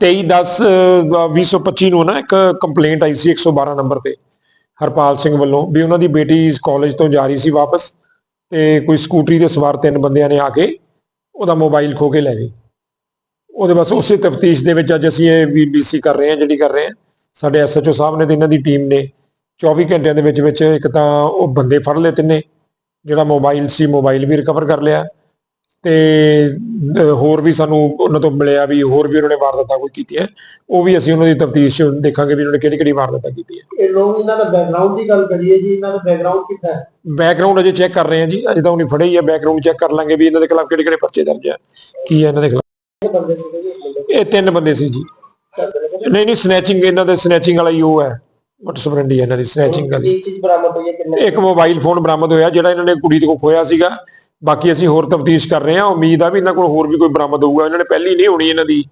23/10/2025 ਨੂੰ ਨਾ ਇੱਕ ਕੰਪਲੇਂਟ ਆਈ ਸੀ 112 ਨੰਬਰ ਤੇ ਹਰਪਾਲ ਸਿੰਘ ਵੱਲੋਂ ਵੀ ਉਹਨਾਂ ਦੀ ਬੇਟੀ ਕਾਲਜ ਤੋਂ ਜਾ ਰਹੀ ਸੀ ਵਾਪਸ ਤੇ ਕੋਈ ਸਕੂਟਰੀ ਦੇ ਸਵਾਰ ਤਿੰਨ ਬੰਦਿਆਂ ਨੇ ਆ ਕੇ ਉਹਦਾ ਮੋਬਾਈਲ ਖੋ ਕੇ ਲੈ ਗਏ। ਉਹਦੇ ਬਸ ਉਸੇ ਤਫਤੀਸ਼ ਦੇ ਵਿੱਚ ਅੱਜ ਅਸੀਂ ਇਹ ਬੀਬੀਸੀ ਕਰ ਰਹੇ ਹਾਂ, ਜਿਹੜੀ ਕਰ ਰਹੇ ਹਾਂ। ਸਾਡੇ ਐਸਐਚਓ ਸਾਹਿਬ ਨੇ ਤੇ ਇਹਨਾਂ ਦੀ ਟੀਮ ਨੇ 24 ਘੰਟਿਆਂ ਦੇ ਵਿੱਚ ਵਿੱਚ ਇੱਕ ਤਾਂ ਉਹ ਬੰਦੇ ਫੜ ਲਏ ਤਿੰਨੇ, ਜਿਹੜਾ ਮੋਬਾਈਲ ਸੀ ਮੋਬਾਈਲ ਵੀ ਰਿਕਵਰ ਕਰ ਲਿਆ। ਤੇ ਹੋਰ ਵੀ ਸਾਨੂੰ ਉਹਨਾਂ ਤੋਂ ਮਿਲਿਆ ਵੀ ਹੋਰ ਵੀ ਉਹਨਾਂ ਨੇ ਵਾਰਦਾਤਾਂ ਕੋਈ ਕੀਤੀਆਂ। ਉਹ ਵੀ ਅਸੀਂ ਉਹਨਾਂ ਦੀ ਤਫਤੀਸ਼ ਦੇਖਾਂਗੇ ਵੀ ਉਹਨਾਂ ਨੇ ਕਿਹੜੀ ਕਿਹੜੀ ਵਾਰਦਾਤਾਂ ਕੀਤੀਆਂ। ਇਹ ਲੋਕ ਇਹਨਾਂ ਦਾ ਬੈਕਗ੍ਰਾਉਂਡ ਦੀ ਗੱਲ ਕਰੀਏ ਜੀ ਇਹਨਾਂ ਦਾ ਬੈਕਗ੍ਰਾਉਂਡ ਕਿੱਦਾਂ ਹੈ? ਬੈਕਗ੍ਰਾਉਂਡ ਅਜੇ ਚੈੱਕ ਕਰ ਰਹੇ ਹਾਂ ਜੀ ਅਜੇ ਤਾਂ ਉਹਨੇ ਫੜੇ ਹੀ ਬੈਕਗ੍ਰਾਉਂਡ ਚੈੱਕ ਕਰ ਲਾਂਗੇ ਵੀ ਇਹਨਾਂ ਦੇ ਖਿਲਾਫ ਕਿਹੜੇ ਕਿਹੜੇ ਪਰਚੇ ਦਰਜ ਆ ਕੀ ਹੈ ਇਹਨਾਂ ਦੇ ਖਿਲਾਫ। ਇਹ ਤਿੰਨ ਬੰਦੇ ਸੀ ਜੀ। ਨਹੀਂ ਨਹੀਂ ਸਨੈਚਿੰਗ ਇਹਨਾਂ ਦੇ ਸਨੈਚਿੰਗ ਵਾਲਾ ਹੀ ਉਹ ਹੈ। ਮਟਸਬਰੰਡੀ ਇਹਨਾਂ ਦੀ ਸਨੈਚਿੰਗ ਵਾਲੀ। ਹੈ ਇੱਕ ਮੋਬਾਈਲ ਫੋਨ ਬਰਾਮਦ ਹੋਇਆ ਜਿਹੜਾ ਇਹਨਾਂ ਨੇ ਕੁੜੀ ਤੋਂ ਖੋਇਆ ਸੀਗਾ। ਬਾਕੀ ਅਸੀਂ ਹੋਰ ਤਫਤੀਸ਼ ਕਰ ਰਹੇ ਹਾਂ ਉਮੀਦ ਆ ਵੀ ਇਹਨਾਂ ਕੋਲ ਹੋਰ ਵੀ ਕੋਈ ਬਰਾਮਦ ਹੋਊਗਾ। ਇਹਨਾਂ ਨੇ ਪਹਿਲੀ ਨਹੀਂ ਹੋਣੀ ਇਹਨਾਂ ਦੀ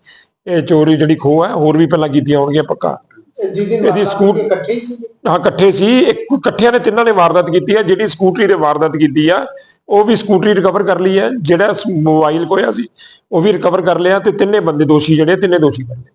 ਇਹ ਚੋਰੀ ਜਿਹੜੀ ਖੋਹ ਹੈ ਹੋਰ ਵੀ ਪਹਿਲਾਂ ਕੀਤੀਆਂ ਹੋਣਗੀਆਂ ਪੱਕਾ। ਇਹਦੀ ਸਕੂਟ- ਇਕੱਠੇ ਹੀ ਸੀ ਹਾਂ ਇਕੱਠੇ ਸੀ। ਇੱਕ ਇਕੱਠਿਆਂ ਨੇ ਤਿੰਨਾਂ ਨੇ ਵਾਰਦਾਤ ਕੀਤੀ ਹੈ। ਜਿਹੜੀ ਸਕੂਟਰੀ ਤੇ ਵਾਰਦਾਤ ਕੀਤੀ ਆ ਉਹ ਵੀ ਸਕੂਟਰੀ ਰਿਕਵਰ ਕਰ ਲਈ ਹੈ। ਜਿਹੜਾ ਮੋਬਾਈਲ ਖੋਇਆ ਸੀ ਉਹ ਵੀ ਰਿਕਵਰ ਕਰ ਲਿਆ ਤੇ ਤਿੰਨੇ ਬੰਦੇ ਦੋਸ਼ੀ ਜਿਹੜੇ ਤਿੰਨੇ ਦੋਸ਼ੀ ਬਣ ਗਏ